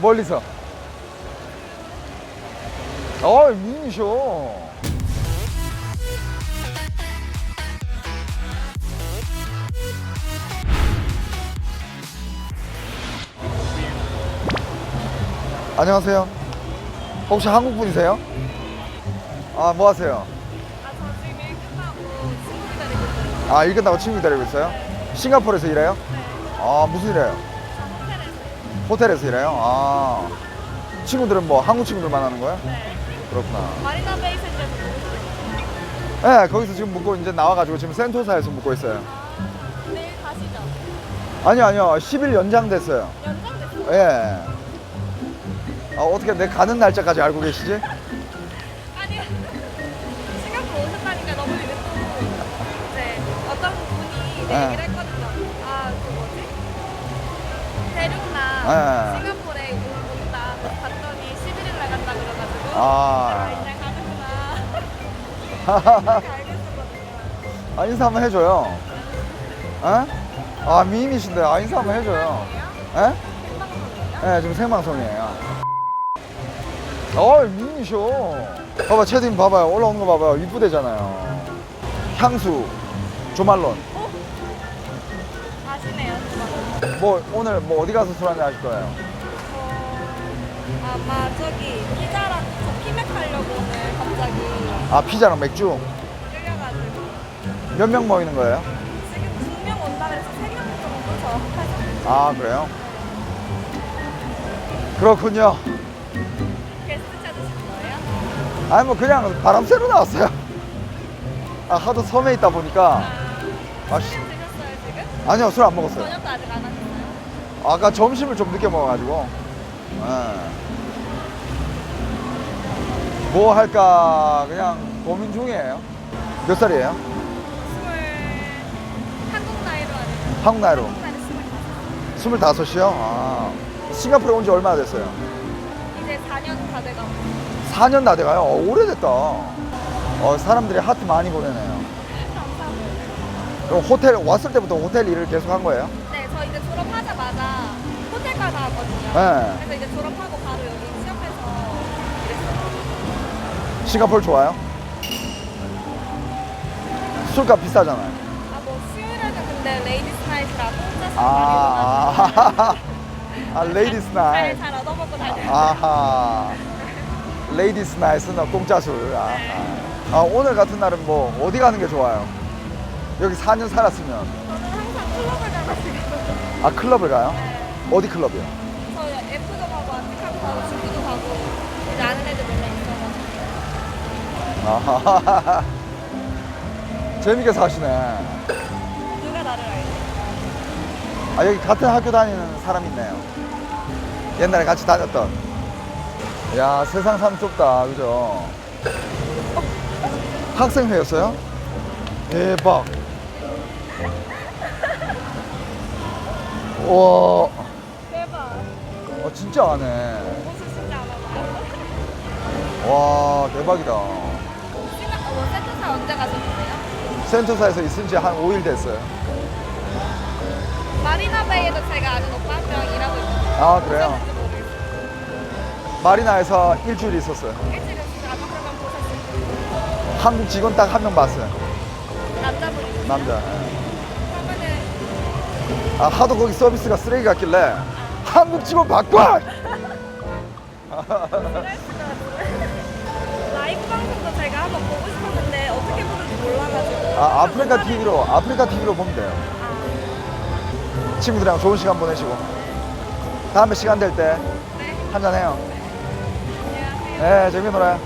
멀리서. 어, 미니셔. 안녕하세요. 혹시 한국 분이세요? 아, 뭐 하세요? 아, 저 지금 일 끝나고 친구 기다리고 있어요. 아, 일 끝나고 친구 기다리고 있어요? 싱가포르에서 일해요? 네. 아, 무슨 일해요? 저 호텔에서. 일해요? 아. 친구들은 뭐 한국 친구들 만나는 거예요? 네. 그렇구나. 마리나 베이 있어요. 네, 거기서 지금 묵고 이제 나와가지고 지금 센토사에서 묵고 있어요. 아, 내일 가시죠. 아니요, 아니요. 10일 연장됐어요. 연장됐어요. 예. 아, 어떻게 내 가는 날짜까지 알고 계시지? 아니, 싱가포르 오셨다니까 너무 재밌고 이제 어떤 분이 네. 얘기를 대륙나 네. 싱가포르에 오- 온다. 봤더니 11일 날 간다 그래가지고 아. 아, 이제 가는구나. 이렇게 알겠었거든요. 아, 인사 한번 해줘요. 에? 아, 미인이신데, 아, 인사 한번 해줘요. 에? 생방송이에요? 네, 지금 생방송이에요. 어, 미인이셔. 봐봐, 채dim 봐봐요. 올라오는 거 봐봐요. 이쁘대잖아요. 향수, 조말론. 뭐, 오늘 뭐 어디 가서 술 한잔 하실 거예요? 어, 아마 저기 피자랑 저 피맥 하려고 오늘 갑자기 아, 피자랑 맥주? 끌려가지고 몇 명 모이는 거예요? 지금 두 명 온다 그래서 세명 정도 저 하죠. 아, 그래요? 그렇군요. 게스트 찾으신 거예요? 아니, 뭐 그냥 바람 쐬러 나왔어요. 아, 하도 섬에 있다 보니까. 아, 씨. 술 드셨어요 지금? 아니요, 술 안 먹었어요. 저녁도 아직 안 하셨어요? 아까 점심을 좀 늦게 먹어가지고. 예. 뭐 할까 그냥 고민 중이에요. 몇 살이에요? 스물 한국 나이로 한국 나이로. 한국 나이로 스물 스물다섯이요? 아. 싱가포르에 온 지 얼마나 됐어요? 이제 4년 다 돼가고 4년 다 돼가요? 어, 오래됐다. 어, 사람들이 하트 많이 보내네요. 감사합니다. 그럼 호텔, 왔을 때부터 호텔 일을 계속 한 거예요? 네. 그래서 이제 졸업하고 바로 여기 취업해서 일했어요. 싱가포르 좋아요? 술값 비싸잖아요. 아, 뭐 수요일에는 근데 레이디스 나이트라고 혼자서 아, 아, 아, 레이디스 나이. 잘, 잘 얻어먹고 다녀요. 아하. 레이디스 나이트는 공짜 술. 아, 아. 아, 오늘 같은 날은 뭐 어디 가는 게 좋아요? 여기 4년 살았으면 저는 항상 클럽을 가가지고 아 클럽을 가요? 네. 어디 클럽이요? 저 F도 가고 아티카도 가고 중구도 가고 이제 아는 애들 몇명 있어가지고 아하. 재밌게 사시네. 누가 나를 알지? 아 여기 같은 학교 다니는 사람 있네요. 옛날에 같이 다녔던. 야 세상 참 좁다, 그죠? 학생회였어요? 대박. 와, 어, 대박 진짜 안 해. 옷을 진짜 안 하나요? 와, 대박이다. 세트사 언제 가셨어요? 센터사에서 있은 지 한 5일 됐어요. 마리나베이에도 제가 아는 오빠 한 명 일하고 있거든요 아, 그래요? 보셨는지 모르겠어요 마리나에서 일주일 있었어요. 일주일에 진짜 아마 그러면 보셨을 한국 직원 딱 한 명 봤어요. 남자분이거든요 남자. 그러면은 아, 하도 거기 서비스가 쓰레기 같길래 한국 직원 바꿔! 브 방송도 제가 한번 보고 싶었는데 어떻게 보는지 몰라가지고 아, 아프리카 TV로, 아프리카 TV로 보면 돼요. 아, 친구들이랑 좋은 시간 보내시고. 다음에 시간 될 때 네, 한잔해요. 안녕하세요 네, 재밌게 놀아요.